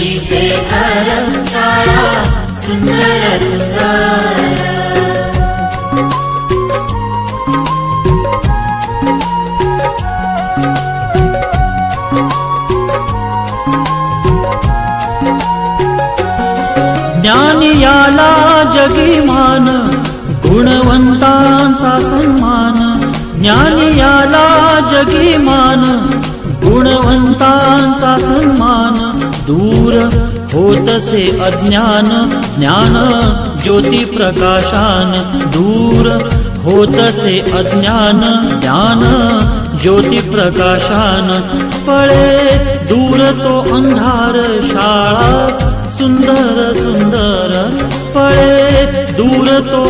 सरस्वतीचे धर्मशाळा सुंदर सुंदर. ज्ञानियाला जगी मान गुणवंतांचा सन्मान. ज्ञानियाला जगी मान गुणवंतांचा सन्मान. दूर होतसे अज्ञान ज्ञान ज्योती प्रकाशान। दूर होतसे अज्ञान ज्ञान ज्योती प्रकाशान। पळे दूर तो अंधार शाळा सुंदर सुंदर। पळे दूर तो